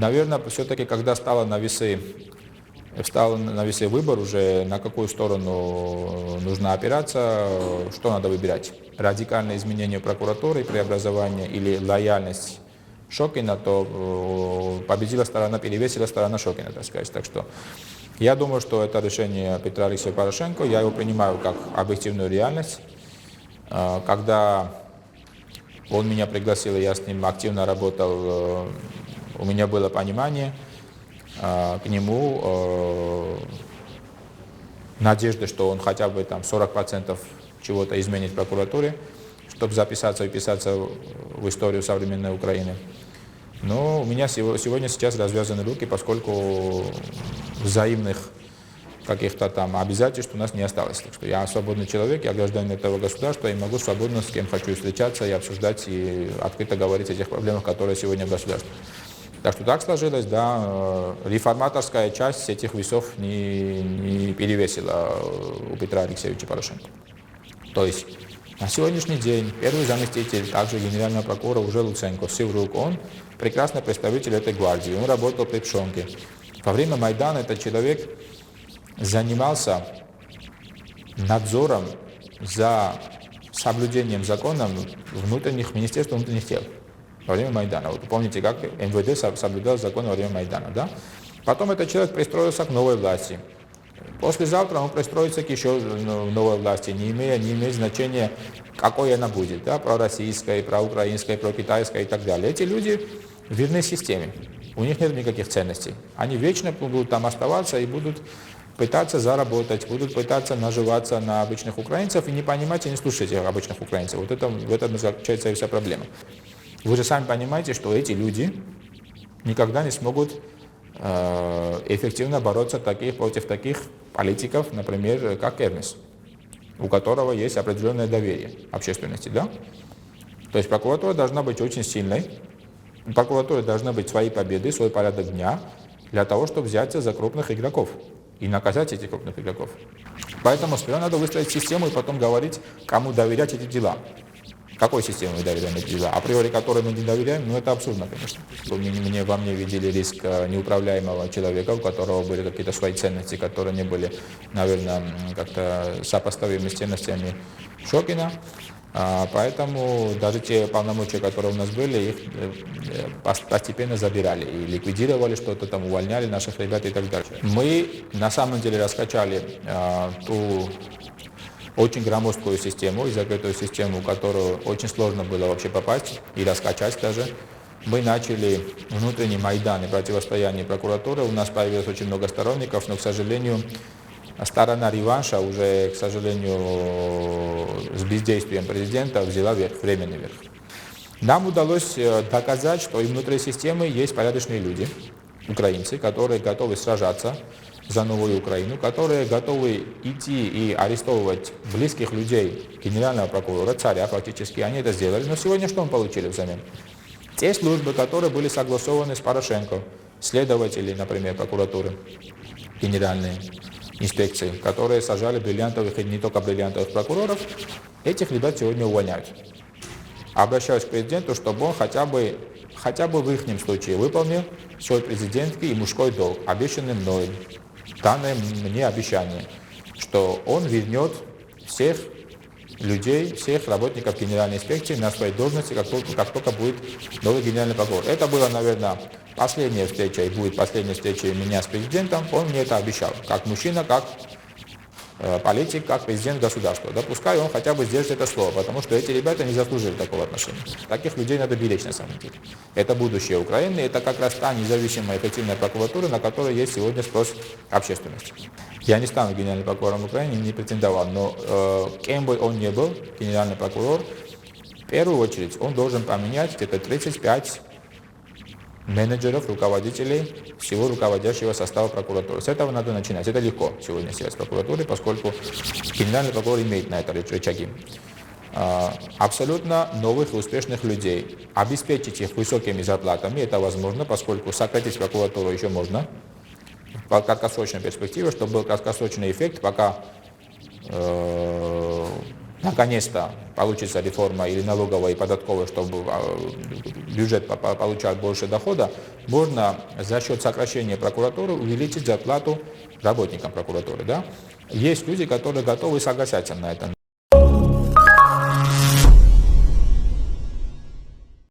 Наверное, все-таки, когда стало на весы, стал на весы выбор уже, на какую сторону нужна опираться, что надо выбирать. Радикальное изменение прокуратуры, преобразование или лояльность Шокина, то победила сторона, перевесила сторона Шокина, так сказать. Так что я думаю, что это решение Петра Алексеевича Порошенко, я его принимаю как объективную реальность. Когда он меня пригласил, я с ним активно работал, у меня было понимание к нему, надежды, что он хотя бы там 40% чего-то изменит в прокуратуре, чтобы записаться и вписаться в историю современной Украины. Но у меня сегодня сейчас развязаны руки, поскольку взаимных каких-то там обязательств у нас не осталось. Так что я свободный человек, я гражданин этого государства и могу свободно с кем хочу встречаться и обсуждать и открыто говорить о тех проблемах, которые сегодня в государстве. Так что так сложилось, да, э, реформаторская часть этих весов не, не перевесила у Петра Алексеевича Порошенко. То есть на сегодняшний день первый заместитель, также генерального прокурора уже Луценко, Севрук, он прекрасный представитель этой гвардии, он работал при Пшонке. Во время Майдана этот человек занимался надзором за соблюдением законов внутренних министерств внутренних дел во время Майдана. Вот помните, как МВД соблюдал законы во время Майдана, да? Потом этот человек пристроился к новой власти. Послезавтра он пристроится к еще новой власти, не имея, не имеет значения, какой она будет, да, пророссийская, проукраинская, прокитайская и так далее. Эти люди верны системе, у них нет никаких ценностей. Они вечно будут там оставаться и будут пытаться заработать, будут пытаться наживаться на обычных украинцев и не понимать и не слушать этих обычных украинцев. Вот это, в этом заключается и вся проблема. Вы же сами понимаете, что эти люди никогда не смогут э, эффективно бороться таких, против таких политиков, например, как Эрмис, у которого есть определенное доверие общественности. Да? То есть прокуратура должна быть очень сильной, у прокуратуры должны быть свои победы, свой порядок дня, для того, чтобы взяться за крупных игроков и наказать этих крупных игроков. Поэтому сперва надо выстроить систему и потом говорить, кому доверять эти дела. Какой системе мы доверяем эти дела? Априори которой мы не доверяем, ну это абсурдно, конечно. Мне, мне, во мне видели риск э, неуправляемого человека, у которого были какие-то свои ценности, которые не были, наверное, как-то сопоставимы с ценностями Шокина. А, поэтому даже те полномочия, которые у нас были, их э, э, постепенно забирали и ликвидировали что-то, там увольняли наших ребят и так далее. Мы на самом деле раскачали а, ту очень громоздкую систему и закрытую систему, в которую очень сложно было вообще попасть и раскачать даже. Мы начали внутренний Майдан и противостояние прокуратуры. У нас появилось очень много сторонников, но, к сожалению, сторона реванша уже, к сожалению, с бездействием президента взяла верх, временный верх. Нам удалось э, доказать, что и внутри системы есть порядочные люди, украинцы, которые готовы сражаться за новую Украину, которые готовы идти и арестовывать близких людей генерального прокурора, царя фактически, они это сделали. Но сегодня что мы получили взамен? Те службы, которые были согласованы с Порошенко, следователи, например, прокуратуры, генеральные, инспекции, которые сажали бриллиантовых и не только бриллиантовых прокуроров, этих ребят сегодня увольняют. Обращаюсь к президенту, чтобы он хотя бы, хотя бы в их случае выполнил свой президентский и мужской долг, обещанный мной, данное мне обещание, что он вернет всех людей, всех работников Генеральной инспекции на свои должности, как только, как только будет новый генеральный прокурор. Это была, наверное, последняя встреча и будет последняя встреча меня с президентом. Он мне это обещал, как мужчина, как политик как президент государства. Да, он хотя бы сдержит это слово, потому что эти ребята не заслужили такого отношения. Таких людей надо беречь на самом деле. Это будущее Украины, это как раз та независимая эффективная прокуратура, на которой есть сегодня спрос общественности. Я не стану генеральным прокурором Украины, не претендовал, но э, кем бы он ни был, генеральный прокурор, в первую очередь он должен поменять где-то 35 менеджеров, руководителей всего руководящего состава прокуратуры. С этого надо начинать. Это легко сегодня сделать с прокуратурой, поскольку генеральный прокурор имеет на это рычаги. А, абсолютно новых и успешных людей. Обеспечить их высокими зарплатами, это возможно, поскольку сократить прокуратуру еще можно. По краткосрочной перспективе, чтобы был краткосрочный эффект, пока э, наконец-то получится реформа или налоговая, и податковая, чтобы а, бюджет получал больше дохода, можно за счет сокращения прокуратуры увеличить зарплату работникам прокуратуры. Да? Есть люди, которые готовы согласиться на это.